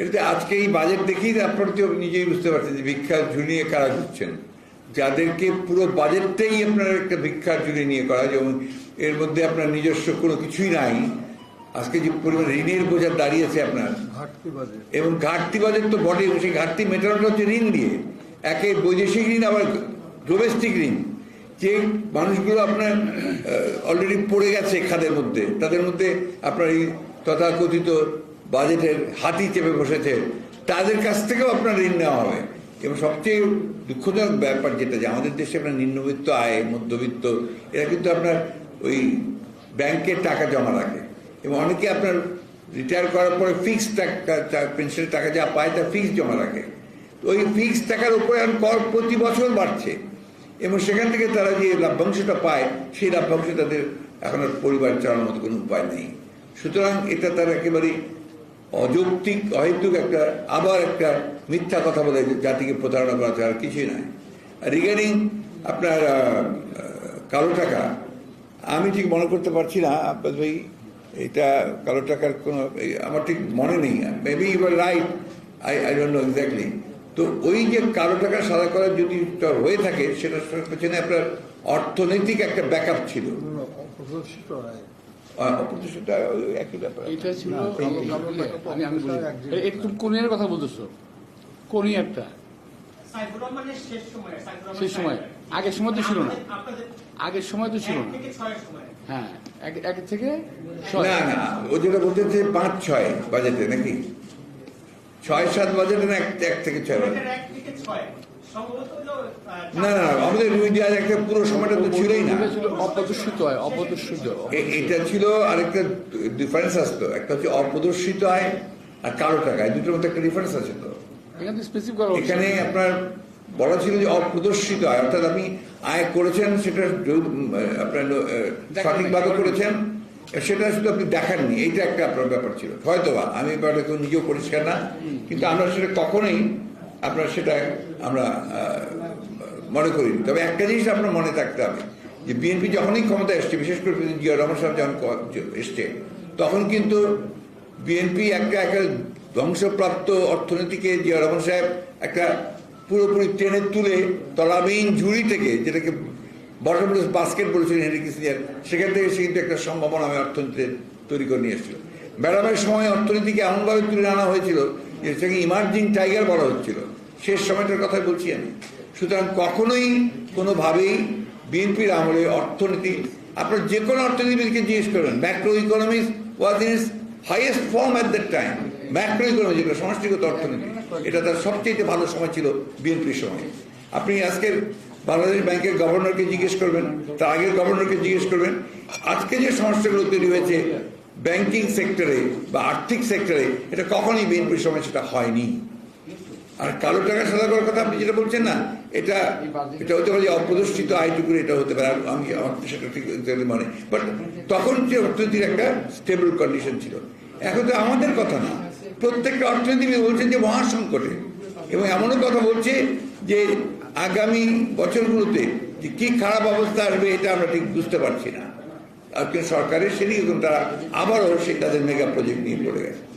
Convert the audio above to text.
এটাতে আজকে এই বাজেট দেখেই আপনারা তো নিজেই বুঝতে পারছেন যে ভিক্ষার ঝুলিয়ে কারা ঘুরছেন যাদেরকে পুরো বাজেটটাই আপনার একটা ভিক্ষার ঝুলি নিয়ে করা যেমন এর মধ্যে আপনার নিজস্ব কোনো কিছুই নাই। আজকে যে পরিমাণ ঋণের বোঝা দাঁড়িয়েছে আপনার। ঘাটতি বাজেট। এবং ঘাটতি বাজেট তো বটে সেই ঘাটতি মেটানোটা হচ্ছে ঋণ দিয়ে। একে বৈদেশিক ঋণ আবার ডোমেস্টিক ঋণ। যে মানুষগুলো আপনার অলরেডি পড়ে গেছে খাদের মধ্যে তাদের মধ্যে আপনার এই তথাকথিত বাজেটের হাতি চেপে বসেছে, তাদের কাছ থেকেও আপনার ঋণ নেওয়া হবে। এবং সবচেয়ে দুঃখজনক ব্যাপার যেটা, যে আমাদের দেশে আপনার নিম্নবিত্ত আয়, মধ্যবিত্ত, এরা কিন্তু আপনার ওই ব্যাংকে টাকা জমা রাখে। এবং অনেকে আপনার রিটায়ার করার পরে ফিক্সড টাকা পেনশনের টাকা যা পায় তা ফিক্সড জমা রাখে। তো ওই ফিক্সড টাকার উপরে এখন কর প্রতি বছর বাড়ছে। এবং সেখান থেকে তারা যে লাভ্যাংশটা পায়, সেই লাভ্যাংশ তাদের এখন আর পরিবার চালানোর মতো কোনো উপায় নেই। সুতরাং এটা তারা একেবারেই অযৌক্তিক, অহেতুক একটা, আবার একটা মিথ্যা কথা বলে জাতিকে প্রতারণা করা ছাড়া আর কিছুই নয় রিগার্ডিং আপনার কালো টাকা, আমি ঠিক মনে করতে পারছি না, আব্বাস ভাই, এটা কালো টাকার কোনো আমার ঠিক মনে নেই। Maybe you are right I I don't know exactly তো ওই যে কালো টাকা সাদা করার যদি হয়ে থাকে সেটার পেছনে আপনার অর্থনৈতিক একটা ব্যাকআপ ছিল। অপ্রত্যাশিত একই ব্যাপার। এটা ছিল আমি আমি বলি। এক তুমি কোন কথা বলতেছো? কোন একটা? সেই সময় আগের সময় তো ছিল না। আগের সময় তো ছিল না। হ্যাঁ এক এক থেকে ছয়। না না ও যেটা বলতেছে পাঁচ ছয় বাজেটে নাকি? ছয় সাত বাজেটে না এক- এক থেকে ছয় বাজেট? না না আমাদের রুই দেওয়ার একটা পুরো সময়টা তো ছিলই না। অপ্রদর্শিত হয় অপ্রদর্শিত এটা ছিল আরেকটা ডিফারেন্স আসতো। একটা হচ্ছে অপ্রদর্শিত আয় আর কালো টাকা এই দুটোর মধ্যে একটা ডিফারেন্স আছে তো। এখানে করা আপনার বলা ছিল যে অপ্রদর্শিত আয় অর্থাৎ আপনি আয় করেছেন সেটা আপনার সঠিকভাবে করেছেন সেটা শুধু আপনি দেখাননি এইটা একটা আপনার ব্যাপার ছিল। হয়তোবা আমি ব্যাপারটা কেউ নিজেও পরিষ্কার না। কিন্তু আমরা সেটা কখনোই আপনার সেটা আমরা মনে করি তবে একটা জিনিস আপনার মনে থাকতে হবে, যে বিএনপি যখনই ক্ষমতা এসছে, বিশেষ করে জিয়া, রহমান সাহেব যখন এসছে, তখন কিন্তু বিএনপি একটা একটা ধ্বংসপ্রাপ্ত অর্থনীতিকে জিয়া রহমান সাহেব একটা পুরোপুরি টেনে তুলে তলাবিহীন ঝুড়ি থেকে, যেটাকে বটমলেস বাস্কেট বলেছিলেন হেনরি কিসিঞ্জার, সেখান থেকে সে কিন্তু একটা সম্ভাবনা আমি অর্থনীতিতে তৈরি করে নিয়ে এসেছিল। বেড়াবের সময় অর্থনীতিকে এমনভাবে তুলে আনা হয়েছিল যে সেটাকে ইমার্জিং টাইগার বলা হচ্ছিল। শেষ সময়টার কথা বলছি আমি। সুতরাং কখনোই কোনোভাবেই বিএনপির আমলে অর্থনীতি, আপনার যে কোনো অর্থনীতিবিদকে জিজ্ঞেস করবেন macro economics was in highest form at that time macro economy যেটা সমষ্টিগত অর্থনীতি, এটা তার সবচেয়ে ভালো সময় ছিল বিএনপির সময়। আপনি আজকের বাংলাদেশ ব্যাংকের গভর্নরকে জিজ্ঞেস করবেন, তার আগের গভর্নরকে জিজ্ঞেস করবেন, আজকে যে সমস্যাগুলো তৈরি হয়েছে ব্যাংকিং সেক্টরে বা আর্থিক সেক্টরে এটা কখনই বিএনপির সময় সেটা হয়নি। আর কালো টাকা সাদা করার কথা আপনি যেটা বলছেন না, এটা এটা হতে পারে অপ্রদর্শিত আয়টুকুর এটা হতে পারে আমি, আমার সেটা ঠিক মনে। বাট তখন যে অর্থনীতির একটা স্টেবল কন্ডিশন ছিল। এখন তো আমাদের কথা না। প্রত্যেকটা অর্থনীতিবিদ বলছেন যে মহাসংকটে। এবং এমনও কথা বলছে যে আগামী বছরগুলোতে যে কি খারাপ অবস্থা আসবে এটা আমরা ঠিক বুঝতে পারছি না। আর কেউ সরকারের সেদিকে কিন্তু তারা আবারও সেই তাদের মেগা প্রজেক্ট নিয়ে পড়ে গেছে।